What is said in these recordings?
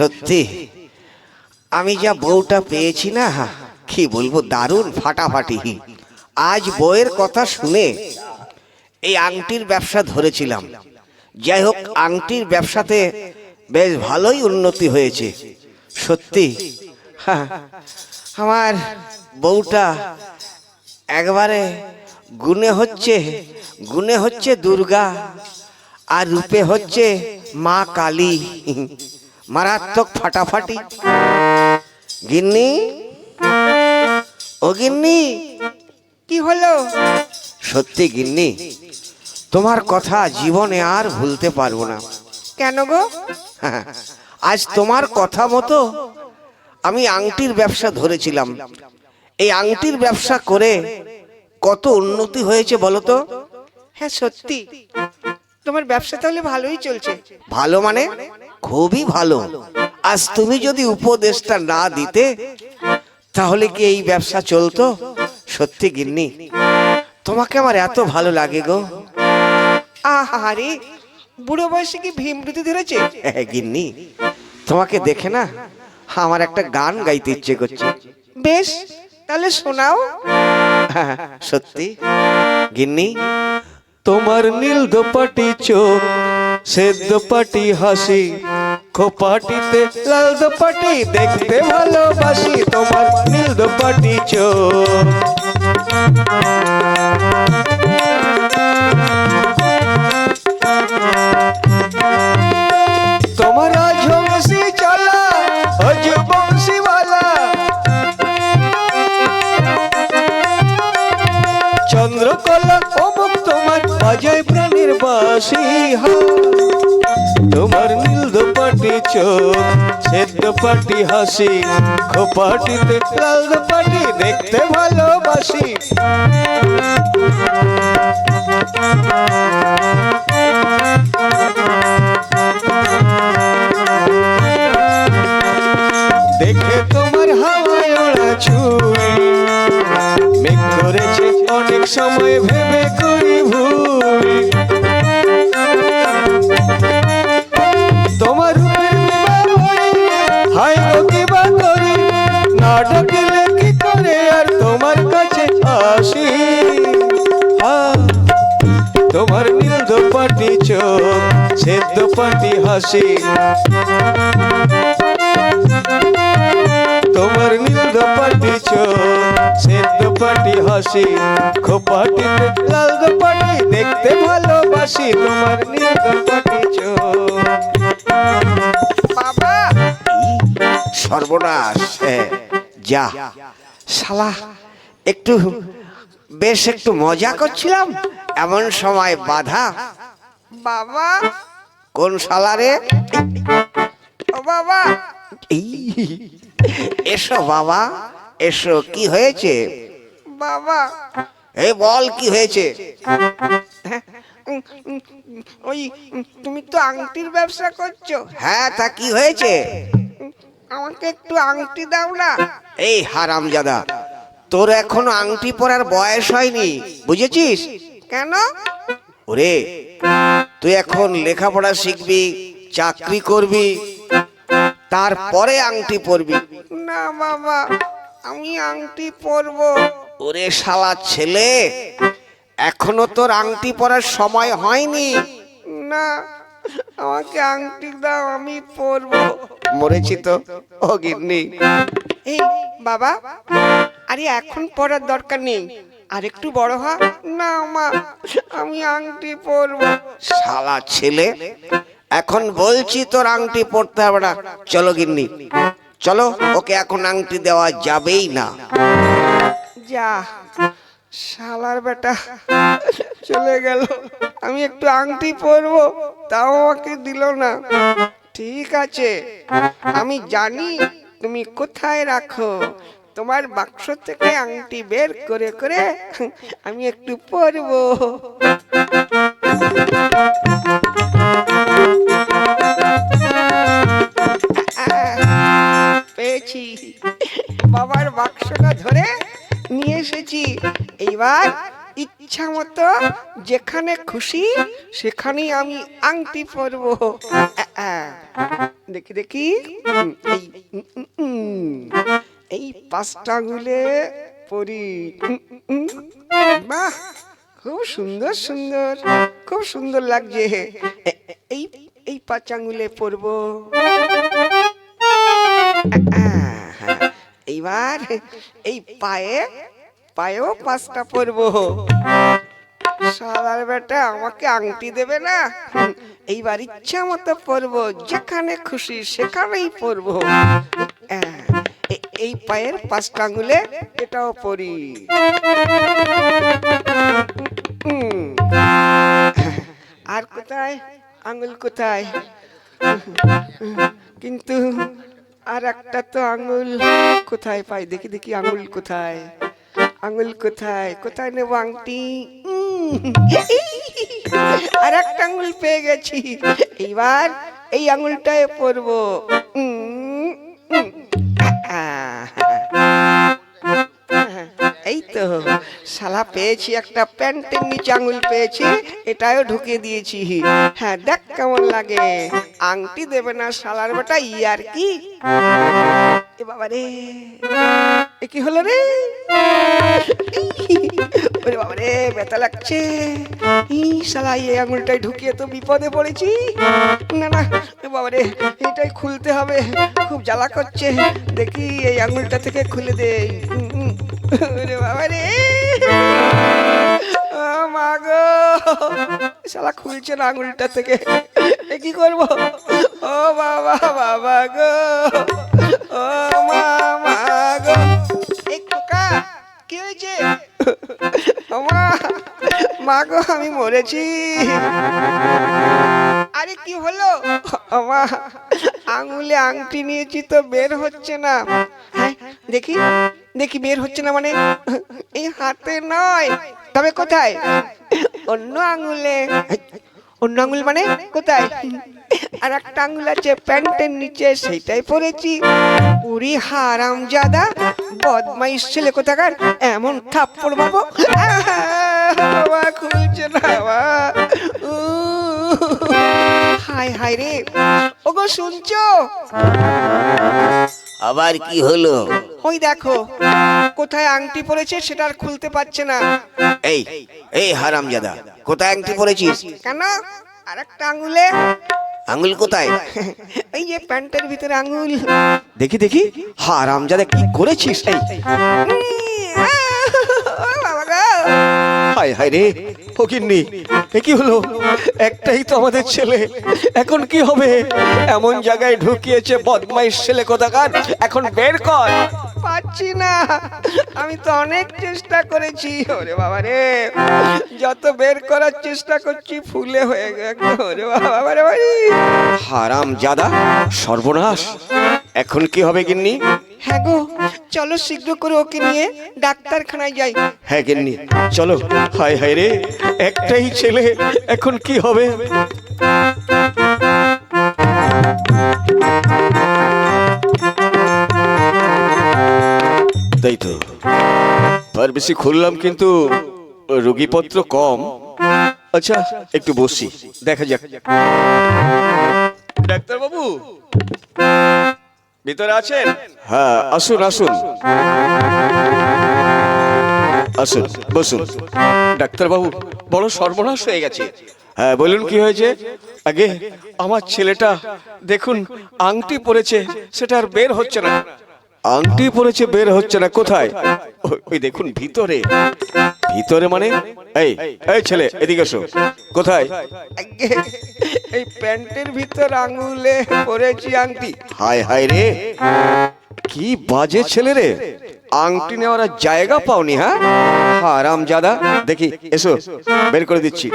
সত্যি? আমি যা বউটা পেয়েছি না কি বলব দারুণ ফাটাফাটি। আজ বউয়ের কথা শুনে এই আংটির ব্যবসা ধরেছিলাম। যাই হোক আংটির ব্যবসাতে বেশ ভালোই উন্নতি হয়েছে। সত্যি? হ্যাঁ, আমার বউটা একবারে গুণে হচ্ছে গুণে হচ্ছে দুর্গা আর রূপে হচ্ছে মা কালী। মারাত্মক ফাটাফাটি। গিন্নি? ও গিন্নি কি হলো? সত্যি গিন্নি তোমার কথা জীবনে আর ভুলতে পারব না। কেন গো? আজ তোমার কথা মতো আমি আংটির ব্যবসা ধরেছিলাম। এই আংটির ব্যবসা করে কত উন্নতি হয়েছে বলো তো? হ্যাঁ সত্যি। তোমার ব্যবসা তাহলে ভালোই চলছে। ভালো মানে? খুবই ভালো। আজ তুমি যদি উপদেশটা না দিতে তাহলে কি এই ব্যবসা চলতো? সত্যি গিন্নি তোমাকে আমার এত ভালো লাগে গো। আহারে বুড়ো বয়সে কি ভীমরুতি ধরেছে? হ্যাঁ, গিন্নি তোমাকে দেখে না আমার একটা গান গাইতে ইচ্ছে করছে। বেশ তাহলে শোনাও। হ্যাঁ, সত্যি। গিন্নি তোমার নীল দোপাটি চোখ সেদ্ধ পাটি হাসি খোপাটিতে লাল দোপাটি দেখতে ভালোবাসি তোমার নীল দোপাটি চোখ পাটি হাসি, খোপাটিতে লাল দোপাটি দেখতে ভালোবাসি। দেখে তোমার হাওয়ায় ওড়া ছুরি মেঘ করেছে অনেক সময় পাটি হাসি। তোমার নীল দোপাটি চোখ সেদ্ধ পাটি হাসি। খোপাটিতে লাল দোপাটি দেখতে ভালোবাসি তোমার নীল দোপাটি চোখ। বাবা! সর্বনাশ হ্যাঁ, যা। শালা একটু বেশ একটু মজা করছিলাম এমন সময় বাধা। বাবা! কোন সালারে ও বাবা! এসো বাবা এসো কি হয়েছে? বাবা! এ বল কি হয়েছে? ওই তুমি তো আংটির ব্যবসা করছ। হ্যাঁ তা কি হয়েছে? আমাকে একটু আংটি দাও না। এই হারামজাদা তোর এখনও আংটি পরার বয়স হয়নি বুঝেছিস? কেন? ওরে তুই এখন লেখাপড়া শিখবি চাকরি করবি তারপরে আংটি পরবি। না বাবা আমি আংটি পরবো। ওরে শালা ছেলে এখনও তোর আংটি পরার সময় হয়নি। না আমাকে আংটি দাও আমি পরবো। মরেছি তো ও গিন্নি। এই বাবা আরে এখন পরার দরকার নেই। আর একটু বড় হ। না মা, আমি আংটি পরবো। শালা ছেলে, এখন বলছি তোর আংটি পরতে হবে না। চলো গিন্নি, চলো, ওকে এখন আংটি দেওয়া যাবেই না। যা, শালার বেটা, চলে গেল। আমি একটু আংটি পরবো, তাও আমাকে দিল না। ঠিক আছে, আমি জানি তুমি কোথায় রাখো। তোমার বাক্স থেকে আংটি বের করে করে আমি একটু পরবো। পেয়েছি। বাবার বাক্সটা ধরে নিয়ে এসেছি। এইবার ইচ্ছা মতো যেখানে খুশি সেখানেই আমি আংটি পরবো। দেখি দেখি। এই পাঁচটা আঙুলে পরি বাহ, খুব সুন্দর সুন্দর, খুব সুন্দর লাগছে। এই এই পাঁচ আঙুলে পরবো এইবার এই পায়ে, পায়েও পাঁচটা পরবো। সাদার বেটা আমাকে আংটি দেবে না? এইবার ইচ্ছা মতো পরবো, যেখানে খুশি সেখানেই পরবো। পায়ের পাঁচটা আঙুলে এটাও পরি। আর কোথায়? আঙুল কোথায়? কিন্তু আর একটা তো আঙুল কোথায় পাই? দেখি দেখি, আঙুল কোথায়? আঙুল কোথায়? কোথায় নেব আংটি? আর একটা আঙুল পেয়ে গেছি। এইবার এই আঙুলটায় পরবো। এই তো, শালা পেয়েছি একটা প্যান্টের নিচে আঙুল পেয়েছি এটাও ঢুকে দিয়েছি। হ্যাঁ দেখ কেমন লাগে। আংটি দেবে না শালার বেটা ইয়ার কি বাবা রে এ কি হলো রে? ওরে বাবা রে, ব্যথা লাগছে। ই শালা, এই আঙুলটাই ঢুকিয়ে তো বিপদে পড়েছি। না না বাবা রে এটাই খুলতে হবে। খুব জ্বালা করছে। দেখি এই আঙুলটা থেকে খুলে দে। ওরে বাবা রে। মা গো। শালা, খুলছে না আঙুলটা থেকে। কি করব? ও বাবা বাবা গো। ও মা মা গো আমি মরেছি। আরে কি হলো? আমা আঙুলে আংটি নিয়েছি তো বের হচ্ছে না। দেখি দেখি বের হচ্ছে না মানে? এই হাতে নয়। তবে কোথায়? অন্য আঙুলে। অন্য আঙুল মানে? কোথায়? আর একটা আঙুল আছে প্যান্টের নিচে, সেইটাই পরেছি। উড়ি হারাম জাদা বদমাইশ ছেলে কোথাকার? এমন থাপ্পড় বাবা খুলছে না বাবা উহ, হায় হায় রে। ওগো শুনছো? আবার কি হলো? ওই দেখো কোথায় আংটি পড়েছে সেটা আর খুলতে পারছে না। এই এই হারামজাদা কোথায় আংটি পরেছিস কেন? আর একটা আঙুলে আঙুল কোথায়? এই যে প্যান্টের ভিতরে আঙুল। দেখি দেখি। হারামজাদা কি করেছিস? এই। হায় হায় রে। গিন্নি এ কি হলো? একটাই তো আমাদের ছেলে। এখন কি হবে? এমন জায়গায় ঢুকিয়েছে বদমাইশ ছেলে কোথাকার? এখন বের কর। পাচ্ছি না। আমি তো অনেক চেষ্টা করেছি। ওরে বাবা রে। যত বের করার চেষ্টা করছি ফুলে হয়ে গেছে। ওরে বাবা রে বাড়ি হারামজাদা সর্বনাশ। এখন কি হবে গিন্নি? হ্যাঁ গো চলো শীঘ্র করে ওকে নিয়ে ডাক্তারখানায় যাই। হ্যাঁ গিন্নি চলো। হায় হায় রে। একটাই ছেলে এখন কি হবে? তাই তো। ফার্মেসি খুললাম কিন্তু রোগীপত্র কম। আচ্ছা একটু বসি দেখা যাক। ডাক্তার বাবু ভিতরে আছেন? হ্যাঁ আসুন আসুন। আসুন বসুন। ডাক্তার বাবু বড় সর্বনাশ হয়ে গেছে। হ্যাঁ বলুন কি হয়েছে? আগে আমার ছেলেটা দেখুন আংটি পরেছে সেটা আর বের হচ্ছে না। আংটি পরেছে বের হচ্ছে না কোথায়? ওই- দেখুন ভিতরে। ভিতরে মানে? এই এই ছেলে এদিকে এসো। কোথায়? এই প্যান্টের ভিতর আঙুলে পরেছি আংটি। হায় হায় রে। কি বাজে ছেলে রে। আংটি নেওয়ার জায়গা পাওনি হ্যাঁ? হারাম জাদা দেখি, এসো, বের করে দিচ্ছি।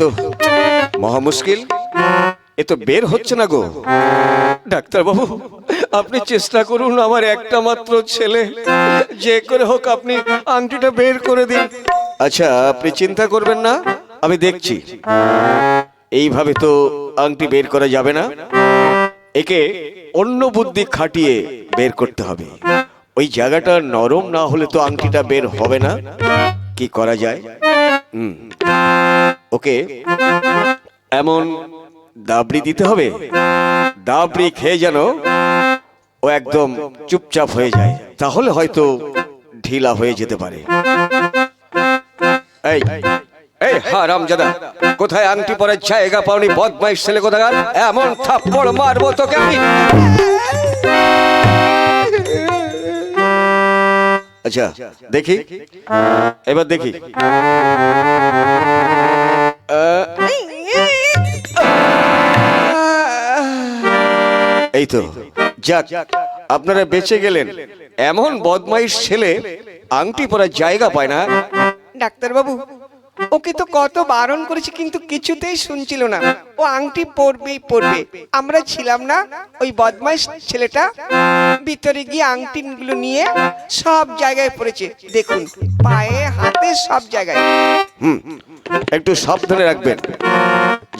তো মহা মুশকিল। এ তো বের হচ্ছে না গো। ডাক্তার বাবু আপনি চেষ্টা করুন আমার একটা মাত্র ছেলে। যে করে হোক আপনি আংটিটা বের করে দিন। আচ্ছা আপনি চিন্তা করবেন না, আমি দেখছি। এইভাবে তো আংটি বের করা যাবে না। একে অন্য বুদ্ধি খাটিয়ে বের করতে হবে। ওই জায়গাটা নরম না হলে তো আংটিটা বের হবে না। কি করা যায়? ওকে। এমন দাবড়ি দিতে হবে। দাবড়ি খেয়ে যেন ও একদম চুপচাপ হয়ে যায়। তাহলে হয়তো ঢিলা হয়ে যেতে পারে। এই এই হারাম জাদা কোথায় আংটি পরার জায়গা পাওনি? বদমাইশ ছেলে কোথাকার? এমন থাপ্পড় মারবো তোকে আমি। আচ্ছা দেখি। এবার দেখি। এই তো, যাক, আপনারা বেঁচে গেলেন। এমন বদমাইশ ছেলে আংটি পরার জায়গা পায় না। ডাক্তারবাবু ওকে তো কত বারণ করেছি কিন্তু কিছুতেই শুনছিল না। ও আংটি পরবেই পরবে। আমরা ছিলাম না ওই বদমাইশ ছেলেটা। ভিতরে গিয়ে আংটিগুলো নিয়ে সব জায়গায় পড়েছে। দেখুন পায়ে হাতে সব জায়গায়। হুম একটু সাবধানে রাখবেন।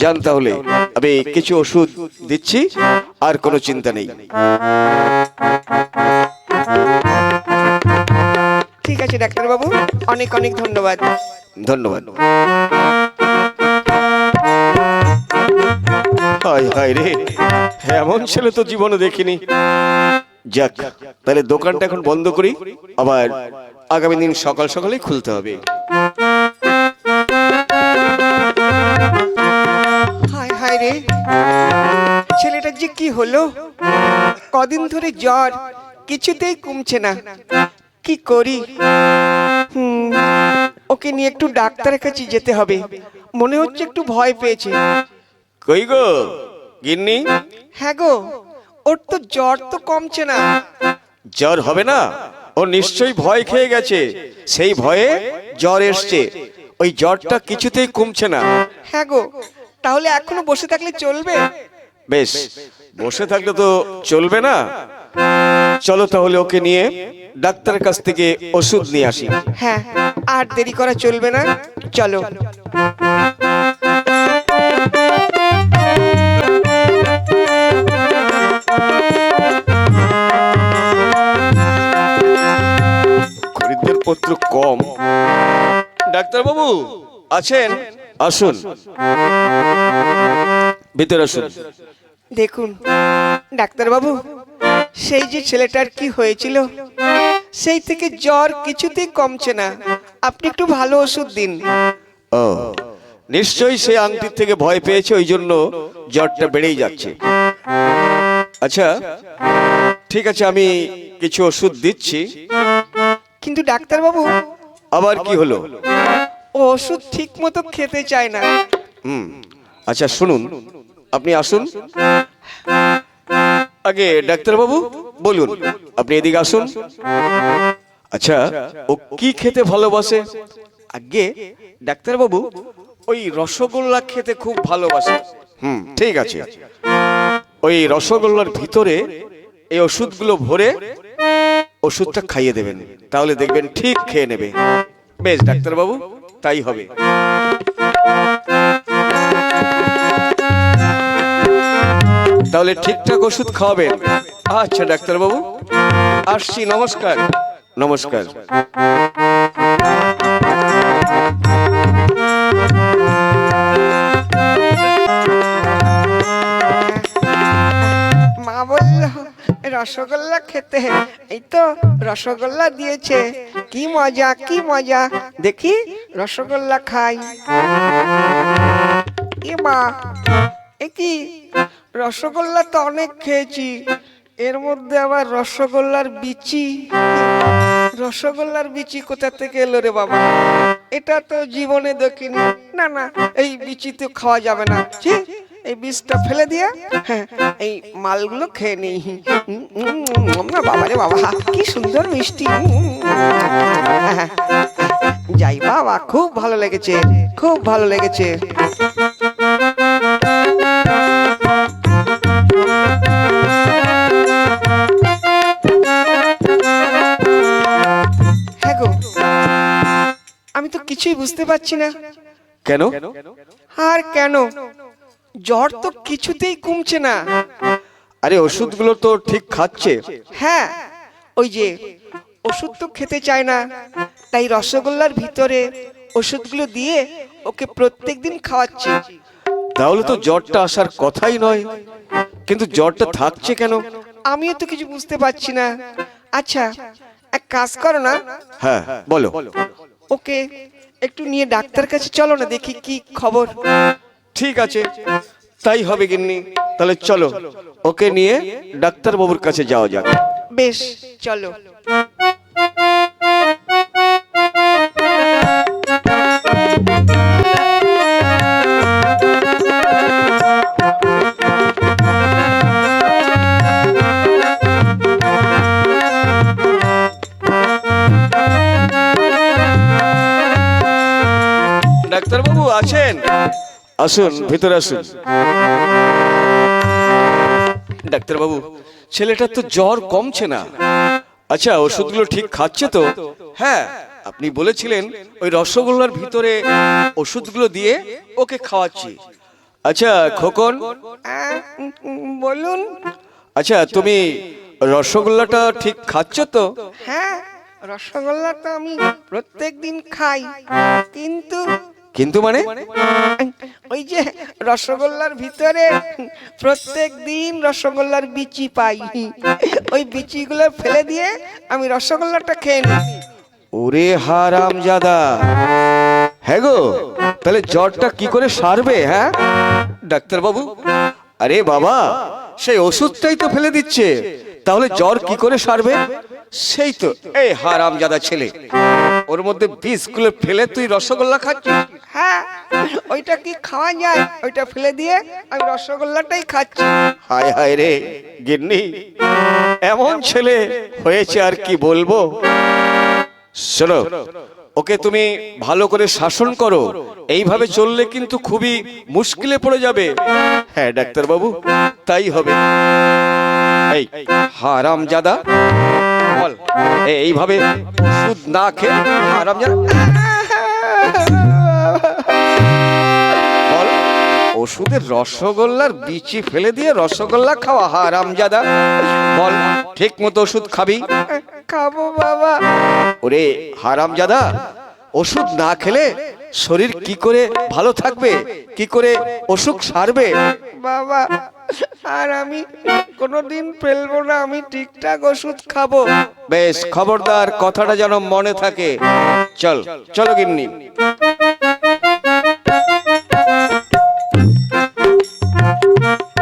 যান তাহলে আমি কিছু ওষুধ দিচ্ছি আর কোনো চিন্তা নেই। ঠিক আছে ডাক্তারবাবু অনেক অনেক ধন্যবাদ। ধন্যবাদ। হায় হায় রে, এমন ছেলে তো জীবনে দেখিনি। যাক, তাহলে দোকানটা এখন বন্ধ করি, আবার আগামী দিন সকাল সকালেই খুলতে হবে। হায় হায় রে যে কি হলো? কদিন ধরে জ্বর, কিছুতেই কমছে না। কি করি? ওকে নিয়ে একটু ডাক্তারের কাছে যেতে হবে। মনে হচ্ছে একটু ভয় পেয়েছে। কই গো? গিন্নি? হ্যাঁ গো ওর তো জ্বর তো কমছে না। জ্বর হবে না? ও নিশ্চয়ই ভয় খেয়ে গেছে। সেই ভয়ে জ্বর এসছে। ওই জ্বরটা কিছুতেই কমছে না। হ্যাঁ গো তাহলে এখনও বসে থাকলে চলবে? বেশ বসে থাকলে তো চলবে না। চলো তাহলে ওকে নিয়ে ডাক্তারের কাছ থেকে ওষুধ নিয়ে আসি। হ্যাঁ আর দেরি করা চলবে না। চলো। খরিদ্দের পত্র কম। ডাক্তার বাবু আছেন? আসুন। ভিতরে আসুন। দেখুন ডাক্তারবাবু সেই যে ছেলেটার কি হয়েছিল? সেই থেকে জ্বর কিছুতেই কমছে না। আপনি একটু ভালো ওষুধ দিন। ও নিশ্চয়ই সে আংটির থেকে ভয় পেয়েছে ওই জন্য জ্বরটা বেড়েই যাচ্ছে। আচ্ছা ঠিক আছে আমি কিছু ওষুধ দিচ্ছি। কিন্তু ডাক্তারবাবু আবার কি হলো? ও ওষুধ ঠিক মতো খেতে চায় না। হুম আচ্ছা শুনুন। আপনি আসুন। আগে ডাক্তারবাবু বলুন। আপনি এদিকে আসুন। আচ্ছা ও কি খেতে ভালোবাসে? আগে ডাক্তারবাবু ওই রসগোল্লা খেতে খুব ভালোবাসে। হুম ঠিক আছে। ওই রসগোল্লার ভিতরে এই ওষুধগুলো ভরে ওষুধটা খাইয়ে দেবেন। তাহলে দেখবেন ঠিক খেয়ে নেবে। বেশ ডাক্তারবাবু তাই হবে। তাহলে ঠিকঠাক ওষুধ খাওয়াবেন। আচ্ছা ডাক্তারবাবু। আসছি নমস্কার। নমস্কার। মা বলল রসগোল্লা খেতে এই তো রসগোল্লা দিয়েছে। কি মজা কি মজা। দেখি রসগোল্লা খাই। এ মা এ কি? রসগোল্লা তো অনেক খেয়েছি। এর মধ্যে আবার রসগোল্লার বিচি। রসগোল্লার বিচি কোথা থেকে এলো রে বাবা? এটা তো জীবনে দেখিনি। না না এই বিচি তো খাওয়া যাবে না। ছি, এই বীজটা ফেলে দিয়ে হ্যাঁ এই মালগুলো খেয়ে নিই। না বাবা রে বাবা কি সুন্দর মিষ্টি। যাই বাবা খুব ভালো লেগেছে খুব ভালো লেগেছে। বুঝতে পারছি না। কেন? আর কেন? জ্বর তো কিছুতেই কমছে না। আরে ওষুধগুলো তো ঠিক খাচ্ছে। হ্যাঁ ওই যে ওষুধ তো খেতে চায় না। তাই রসগোল্লার ভিতরে ওষুধগুলো দিয়ে ওকে প্রত্যেকদিন খাওয়াচ্ছি। তাহলে তো জ্বরটা আসার কথাই নয়। কিন্তু জ্বরটা থাকছে কেন? আমিও তো কিছু বুঝতে পারছি না। আচ্ছা এক কাজ করো না। হ্যাঁ বলো। ওকে একটু নিয়ে ডাক্তার কাছে চলো না দেখি কি খবর। ঠিক আছে তাই হবে গিন্নি। তাহলে চলো ওকে নিয়ে ডাক্তার বাবুর কাছে যাওয়া যাক। বেশ চলো। আছেন? আসুন ভিতরে আসুন। ডাক্তার বাবু ছেলেটার তো জ্বর কমছে না। আচ্ছা ওষুধগুলো ঠিক খাচ্ছে তো? হ্যাঁ আপনি বলেছিলেন ওই রসগোল্লার ভিতরে ওষুধগুলো দিয়ে ওকে খাওয়াচ্ছি। আচ্ছা খোকন? বলুন। আচ্ছা তুমি রসগোল্লাটা ঠিক খাচ্ছ তো? হ্যাঁ রসগোল্লা তো আমি প্রত্যেক দিন খাই। কিন্তু কিন্তু মানে? ওই যে রসগোল্লার ভিতরে প্রত্যেক দিন রসগোল্লার বিচি পাই। ওই বিচিগুলো ফেলে দিয়ে আমি রসগোল্লাটা খেয়ে নিই। ওরে হারাম জাদা হ্যাঁ গো তাহলে জ্বরটা কি করে সারবে হ্যাঁ? ডাক্তার বাবু আরে বাবা সেই ওষুধটাই তো ফেলে দিচ্ছে। তাহলে জ্বর কি করে সারবে? সেই তো এই হারাম জাদা ছেলে। ওর মধ্যে বিষগুলো ফেলে তুই রসগোল্লা খাচ্ছিস হ্যাঁ ওইটা কি খাওয়া যায়? ওইটা ফেলে দিয়ে আমি রসগোল্লাটাই খাচ্ছি। হায় হায় রে গিন্নি এমন ছেলে হয়েছে আর কি বলব? শোনো ওকে তুমি ভালো করে শাসন করো। এইভাবে চললে কিন্তু খুবই মুশকিলে পড়ে যাবে। হ্যাঁ ডাক্তার বাবু তাই হবে। এই হারাম জাদা বল। এইভাবে সুদ না খেয়ে আরাম যেন বল ওষুধের রসগোল্লার বিচি ফেলে দিয়ে রসগোল্লা খাওয়া হারামজাদা বল ঠিক মতো ওষুধ খাবি। খাব বাবা। ওরে হারামজাদা ওষুধ না খেলে শরীর কি করে ভালো থাকবে? কি করে অসুখ সারবে? বাবা আর আমি কোনোদিন ফেলব না আমি ঠিকঠাক ওষুধ খাব। বেশ খবরদার কথাটা যেন মনে থাকে। চল চলো গিন্নি।